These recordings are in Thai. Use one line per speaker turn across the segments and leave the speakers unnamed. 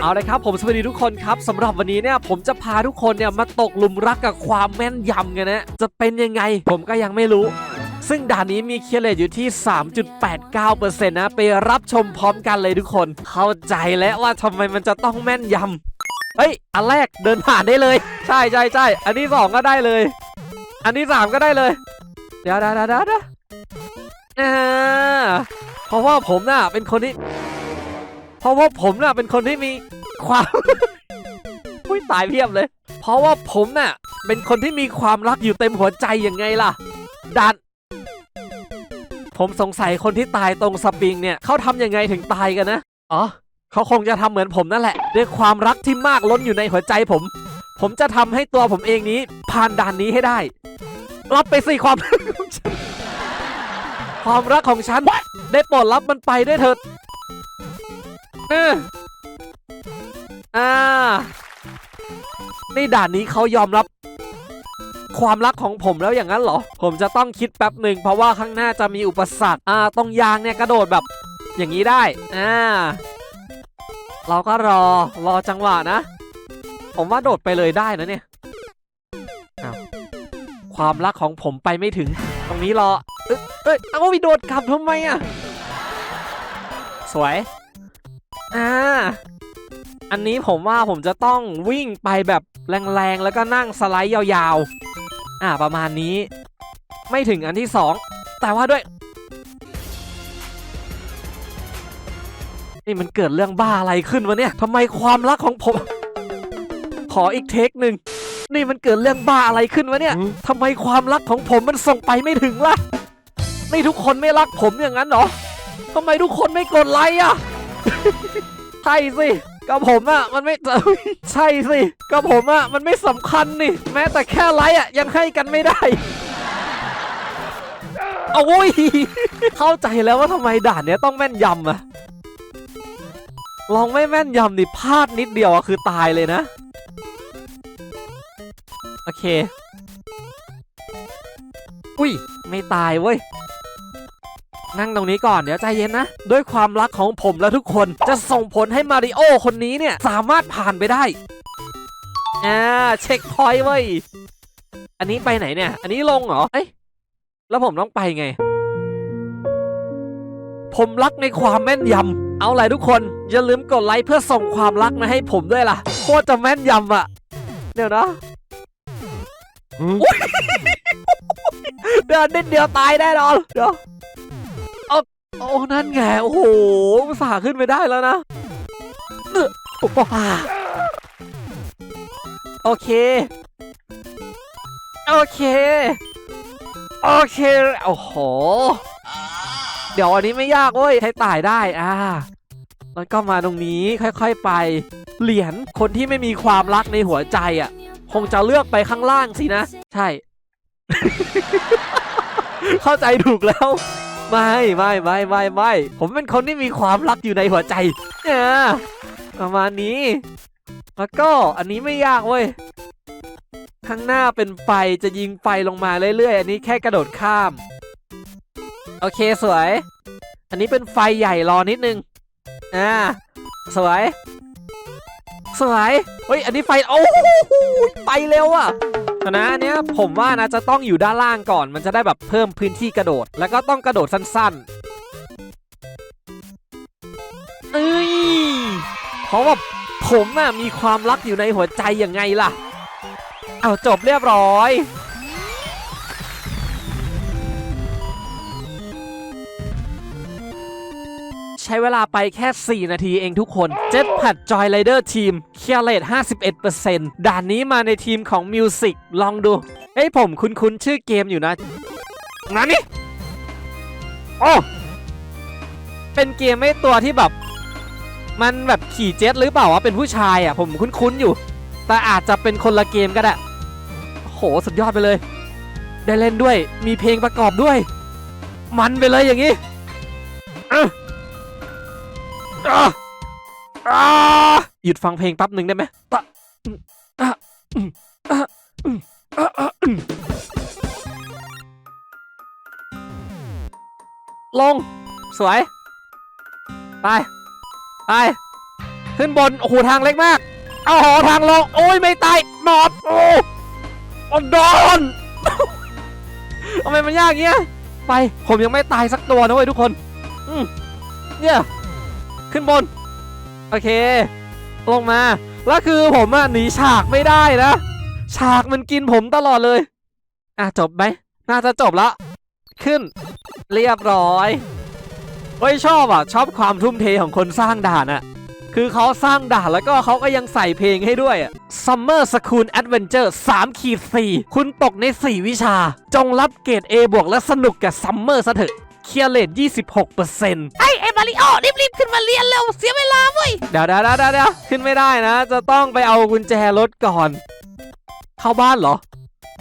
เอาเลยครับผมสวัสดีทุกคนครับสำหรับวันนี้เนี่ยผมจะพาทุกคนเนี่ยมาตกหลุมรักกับความแม่นยำกันนะจะเป็นยังไงผมก็ยังไม่รู้ ซึ่งด่านนี้มีเคียร์เลทอยู่ที่ 3.89%นะไปรับชมพร้อมกันเลยทุกคน เข้าใจแล้วว่าทำไมมันจะต้องแม่นยำเฮ้ยอันแรกเดินผ่านได้เลย ใช่ใช่ใช่อันที่สองก็ได้เลย อันที่สามก็ได้เลย เดี๋ยวเดี๋ยวเดี๋ยวเดี๋ยวเดี๋ยวอ่าเพราะว่าผมน่ะเป็นคนที่ เพราะว่าผมน่ะเป็นคนที่มีความ อุ้ยตายเพียบเลย เพราะว่าผมน่ะเป็นคนที่มีความรักอยู่เต็มหัวใจยังไงล่ะดันผมสงสัยคนที่ตายตรงสปริงเนี่ยเขาทำยังไงถึงตายกันนะอ๋อเขาคงจะทำเหมือนผมนั่นแหละ ด้วยความรักที่มากล้นอยู่ในหัวใจผม ผมจะทำให้ตัวผมเองนี้ผ่านด่านนี้ให้ได้ รับไปสิความ ความรักของฉัน ได้โปรดรับมันไปด้วยเถิด อออ่านี่ด่านนี้เขายอมรับความรักของผมแล้วอย่างนั้นเหรอ ผมจะต้องคิดแป๊บหนึ่งเพราะว่าข้างหน้าจะมีอุปสรรค อ่า ตรงยางเนี่ยกระโดดแบบอย่างนี้ได้ อ่า เราก็รอ รอจังหวะนะ ผมว่าโดดไปเลยได้นะเนี่ย ความรักของผมไปไม่ถึง ตรงนี้รอ เอ้ย เอ้ย เอาวิโดดกลับทำไมอะ สวย อ่า อันนี้ผมว่าผมจะต้องวิ่งไปแบบแรงๆ แล้วก็นั่งสไลด์ยาวๆ อ่าประมาณนี้ ไม่ถึงอันที่สองแต่ว่าด้วย นี่มันเกิดเรื่องบ้าอะไรขึ้นวะเนี่ยทำไมความรักของผม ขออีกเทคหนึ่งนี่มันเกิดเรื่องบ้าอะไรขึ้นวะเนี่ยทำไมความรักของผมมันส่งไปไม่ถึงล่ะ นี่ทุกคนไม่รักผมอย่างนั้นเหรอทำไมทุกคนไม่กดไลค์อะ ใช่สิก็ผมอะมันไม่ใช่สิก็ผมอะมันไม่สำคัญนี่ แม้แต่แค่ไลค์อะยังให้กันไม่ได้เอาโว้ยเข้าใจแล้วว่าทำไมด่านเนี้ยต้องแม่นยำอะลองไม่แม่นยำดิพลาดนิดเดียวอะคือตายเลยนะ โอเค อุ้ย ไม่ตายเว้ย นั่งตรงนี้ก่อนเดี๋ยวใจเย็นนะ ด้วยความรักของผมและทุกคนจะส่งผลให้มาริโอคนนี้เนี่ย สามารถผ่านไปได้อ่าเช็คพอยต์เว้ยอันนี้ไปไหนเนี่ย อันนี้ลงเหรอเอ้ยแล้วผมต้องไปไง ผมรักในความแม่นยำเอาล่ะทุกคน อย่าลืมกดไลค์เพื่อส่งความรักมาให้ผมด้วยล่ะโคตรจะแม่นยำอะเดี๋ยวนะอุ๊ยเดินนิดเดียวตายแน่นอนเดี๋ยว โอ้นั่นไงโอ้โหสาขึ้นไปได้แล้วนะเออว้าโอเค โอเค โอเคโอ้โห เดี๋ยวอันนี้ไม่ยากเว้ยให้ตายได้อ่าแล้วก็มาตรงนี้ค่อยๆไป เหรียญคนที่ไม่มีความรักในหัวใจอะ คงจะเลือกไปข้างล่างสินะ ใช่ เข้าใจถูกแล้ว ไม่ไม่ไม่ไม่ไม่ผมเป็นคนที่มีความรักอยู่ในหัวใจเนี่ยประมาณนี้แล้วก็อันนี้ไม่ยากเว้ยข้างหน้าเป็นไฟจะยิงไฟลงมาเรื่อยๆ อันนี้แค่กระโดดข้าม โอเคสวย อันนี้เป็นไฟใหญ่รอนิดนึงอ่าสวย สวยเฮ้ยอันนี้ไฟโอ้โหไปเร็วอะ นะเนี้ยผมว่านะจะต้องอยู่ด้านล่างก่อน มันจะได้แบบเพิ่มพื้นที่กระโดด แล้วก็ต้องกระโดดสั้นๆ เอ้ยเพราะว่าผมน่ะมีความรักอยู่ในหัวใจยังไงล่ะ เอาจบเรียบร้อย ใช้เวลาไปแค่ 4 นาทีเองทุกคน เจ็ตผัดจอยไรเดอร์ทีมเคียร์เลต51%ด่านนี้มาในทีมของมิวสิกลองดูเฮ้ยผมคุ้นๆชื่อเกมอยู่นะงั้นนี่โอ้เป็นเกมไม่ตัวที่แบบ มันแบบขี่เจ็ตหรือเปล่าวะเป็นผู้ชายอะ ผมคุ้นๆอยู่ แต่อาจจะเป็นคนละเกมก็ได้โหสุดยอดไปเลย ได้เล่นด้วยมีเพลงประกอบด้วย มันไปเลยอย่างนี้เอ้ออะอะ หยุดฟังเพลงแป๊บหนึ่งได้ไหมตะลง สวย ไป ไป ขึ้นบน โอ้โห ทางเล็กมาก เอาหอทางลง โอ้ย ไม่ตายนอดโอ้โอ้โดนทำไมมันยากเงี้ย ไป ผมยังไม่ตายสักตัวนะเว้ยทุกคน อืมเนี่ย ขึ้นบน โอเค ลงมา แล้วคือผมอะหนีฉากไม่ได้นะ ฉากมันกินผมตลอดเลย อะจบไหม น่าจะจบละ ขึ้น เรียบร้อยเฮ้ยชอบอะ ชอบความทุ่มเทของคนสร้างด่านอะคือเขาสร้างด่านแล้วก็เขาก็ยังใส่เพลงให้ด้วยอะ Summer School Adventure 3ขีด4คุณตกใน 4 วิชา จงรับเกรด A บวกและสนุกกับซัมเมอร์ซะเถอะ เคลียร์เลท26%
ไอ้ไอ้มาริโอรีบๆขึ้นมาเรียนเร็วเสียเวลาเว้ย
เดี๋ยวเดี๋ยวเดี๋ยวเดี๋ยวขึ้นไม่ได้นะ จะต้องไปเอากุญแจรถก่อน เข้าบ้านเหรอ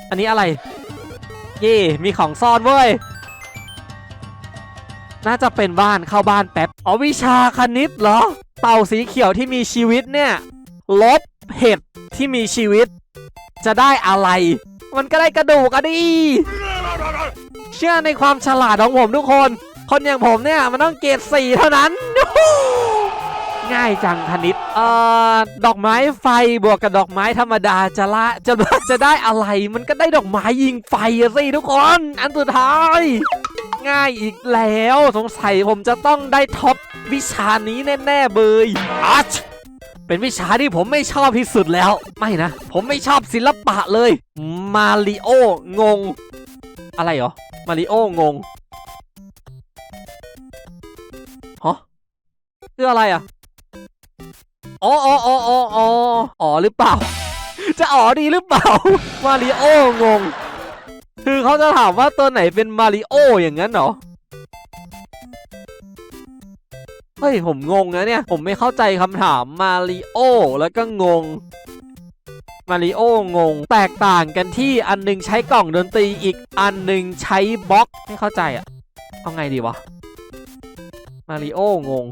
อันนี้อะไร เย่มีของซ่อนเว้ยน่าจะเป็นบ้านเข้าบ้านแป๊บอ๋อวิชาคณิตเหรอ เต่าสีเขียวที่มีชีวิตเนี่ย ลบเห็ดที่มีชีวิต จะได้อะไร มันก็ได้กระดูกอะดิ เชื่อในความฉลาดของผมทุกคน คนอย่างผมเนี่ยมันต้องเกรดสี่เท่านั้น ง่ายจังคณิตเอ่อดอกไม้ไฟบวกกับดอกไม้ธรรมดาจะละจะจะได้อะไร มันก็ได้ดอกไม้ยิงไฟสิทุกคน อันสุดท้าย ง่ายอีกแล้วสงสัยผมจะต้องได้ท็อปวิชานี้แน่ๆเบยอัชเป็นวิชาที่ผมไม่ชอบที่สุดแล้ว ไม่นะ ผมไม่ชอบศิลปะเลย มาริโองง อะไรเหรอ มาริโองงฮะคืออะไรอะอ๋ออ๋ออ๋ออ๋ออ๋อหรือเปล่า จะอ๋อดีหรือเปล่า มาริโองง คือเขาจะถามว่าตัวไหนเป็นมาริโออย่างนั้นเหรอ เฮ้ย ผมงงนะเนี่ย ผมไม่เข้าใจคำถามมาริโอแล้วก็งง มาริโองง แตกต่างกันที่อันหนึงใช้กล่องดนตรีอีกอันหนึงใช้บล็อกไม่เข้าใจอะเอาไงดีวะ มาริโองง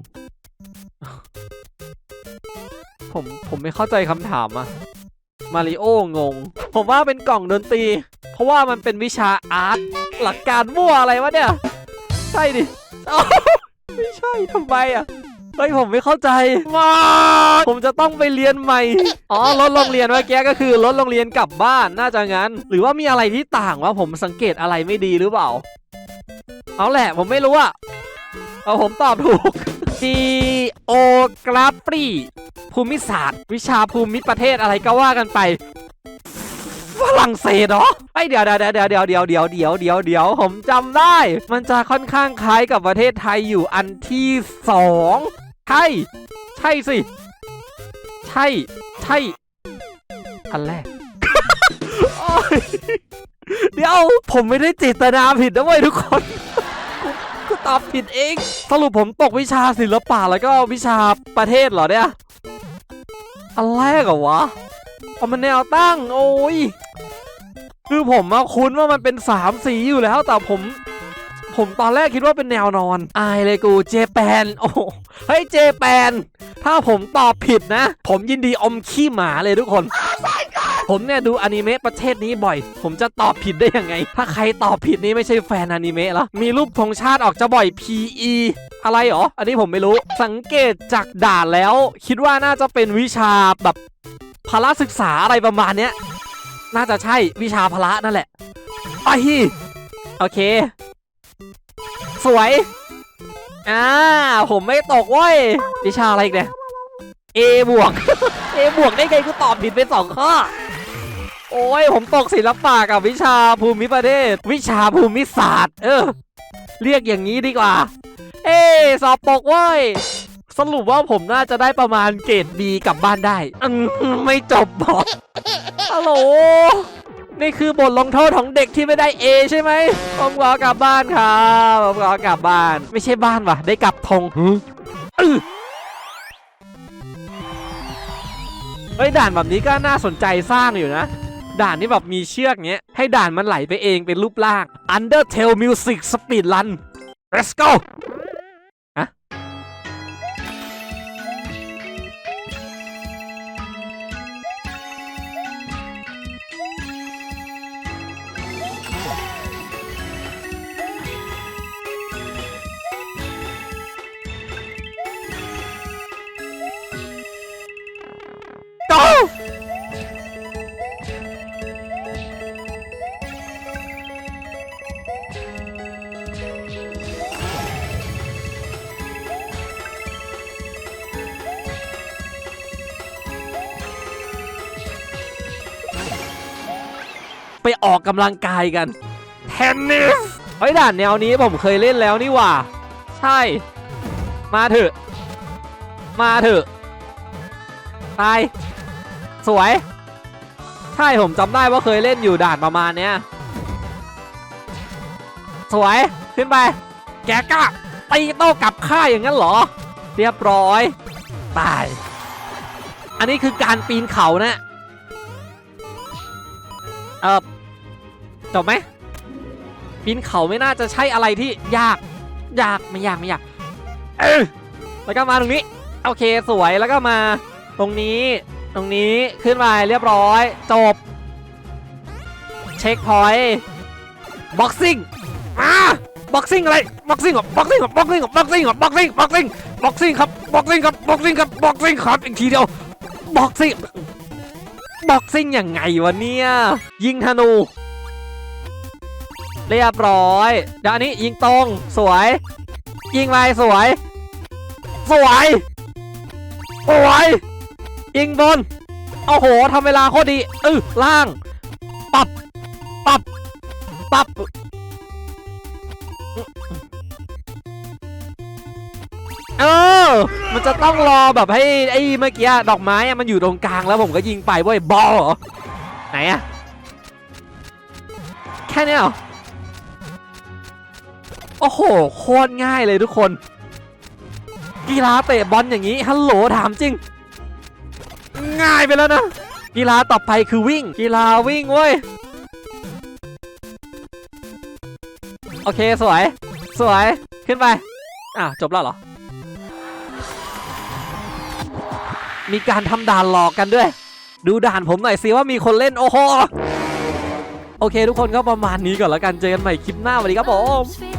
ผมผมไม่เข้าใจคำถามอะมาริโองง ผมว่าเป็นกล่องดนตรี เพราะว่ามันเป็นวิชาอาร์ตหลักการมั่วอะไรวะเนี่ย ใช่ดิไม่ใช่ทำไมอะ เฮ้ยผมไม่เข้าใจมาผมจะต้องไปเรียนใหม่ อ๋อรถโรงเรียนเมื่อกี้ก็คือรถโรงเรียนกลับบ้านน่าจะงั้น หรือว่ามีอะไรที่ต่างวะผมสังเกตอะไรไม่ดีหรือเปล่า เอาแหละผมไม่รู้อะเอาผมตอบถูก Geography ภูมิศาสตร์ วิชาภูมิประเทศอะไรก็ว่ากันไปฝรั่งเศสเหรอไอยเดี๋ยวเดี๋ยวเดี๋ยวเดี๋ยวเดี๋ยวเดี๋ยวเดี๋ยวเดี๋ยวเดี๋ยวผมจำได้ มันจะค่อนข้างคล้ายกับประเทศไทยอยู่อันที่สอง ใช่ ใช่สิ ใช่ ใช่ อันแรก เดี๋ยว ผมไม่ได้เจตนาผิดนะเว้ยทุกคนกูตอบผิดเอง สรุปผมตกวิชาศิลปะแล้วก็วิชาประเทศเหรอเนี่ย อันแรกเหรอวะเอามันแนวตั้ง โอ้ย คือผมมาคุ้นว่ามันเป็นสามสีอยู่แล้ว แต่ผม ผมตอนแรกคิดว่าเป็นแนวนอน อายเลยกูเจแปนโอ้โหเฮ้ยเจแปน ถ้าผมตอบผิดนะ ผมยินดีอมขี้หมาเลยทุกคน ผมเนี่ยดูอนิเมะประเทศนี้บ่อย ผมจะตอบผิดได้ยังไง ถ้าใครตอบผิดนี่ไม่ใช่แฟนอนิเมะแล้วมีรูปธงชาติออกจะบ่อย PE อะไรหรอ อันนี้ผมไม่รู้ สังเกตจากด่านแล้ว คิดว่าน่าจะเป็นวิชาแบบพละศึกษาอะไรประมาณเนี้ย น่าจะใช่วิชาพละนั่นแหละไอ้โอเค สวย อ่า ผมไม่ตกเว้ยวิชาอะไรอีกเนี่ย A บวก A บวกได้ไงกูตอบผิดไปสองข้อ โอ้ย ผมตกศิลปะกับวิชาภูมิประเทศ วิชาภูมิศาสตร์ เออ เรียกอย่างนี้ดีกว่า เอ้สอบตกเว้ยสรุปว่าผมน่าจะได้ประมาณเกรด B กลับบ้านได้อืมไม่จบบอกฮัลโหล นี่คือบทลงโทษของเด็กที่ไม่ได้ A ใช่ไหมผมขอกลับบ้านครับผมขอกลับบ้าน ไม่ใช่บ้านว่ะ ได้กลับธงอื้อเฮ้ยด่านแบบนี้ก็น่าสนใจสร้างอยู่นะ ด่านนี้แบบมีเชือกเงี้ย ให้ด่านมันไหลไปเองเป็นรูปร่าง Undertale Music Speed Run Let's go Come on. ไปออกกำลังกายกันเทนนิสเฮ้ยด่านแนวนี้ผมเคยเล่นแล้วนี่หว่า ใช่ มาเถอะ มาเถอะไปสวย ใช่ผมจำได้ว่าเคยเล่นอยู่ด่านประมาณเนี้ยสวยขึ้นไป แกกล้าตีโต้กลับค่ายอย่างนั้นเหรอ เรียบร้อยตาย อันนี้คือการปีนเขานะเออ จบไหมปีนเขาไม่น่าจะใช่อะไรที่ยาก ยากไม่ยากไม่ยากแล้วก็มาตรงนี้ โอเคสวยแล้วก็มาตรงนี้ ตรงนี้ขึ้นมาเรียบร้อย จบ เช็คพอยต์บ็อกซิ่งอ่าบ็อกซิ่งอะไรบ็อกซิ่งเหรอบ็อกซิ่งเหรอบ็อกซิ่งเหรอบ็อกซิ่งเหรอบ็อกซิ่งบ็อกซิ่งบ็อกซิ่งครับบ็อกซิ่งครับบ็อกซิ่งครับบ็อกซิ่งครับอีกทีเดียวบ็อกซิ่งบ็อกซิ่งยังไงวะเนี่ยยิงธนู เรียบร้อยเดี๋ยวอันนี้ยิงตรงสวย ยิงไปสวย สวยสวยยิงบนโอ้โหทำเวลาโคตรดีเออล่างปับปับปับเออ มันจะต้องรอแบบให้ไอ้เมื่อกี้ดอกไม้มันอยู่ตรงกลางแล้วผมก็ยิงไปเว้ยบอลเหรอ ไหนอะแค่เนี้ยเหรอ อ้โห โคตรง่ายเลยทุกคน กีฬาเตะบอลอย่างนี้ ฮัลโหลถามจริง ง่ายไปแล้วนะ กีฬาต่อไปคือวิ่ง กีฬาวิ่งเว้ย โอเคสวย สวย ขึ้นไป อะ จบแล้วเหรอ มีการทำด่านหลอกกันด้วย ดูด่านผมหน่อยสิว่ามีคนเล่น โอ้โหโอเค ทุกคนก็ประมาณนี้ก่อนแล้วกัน เจอกันใหม่คลิปหน้าสวัสดีครับผม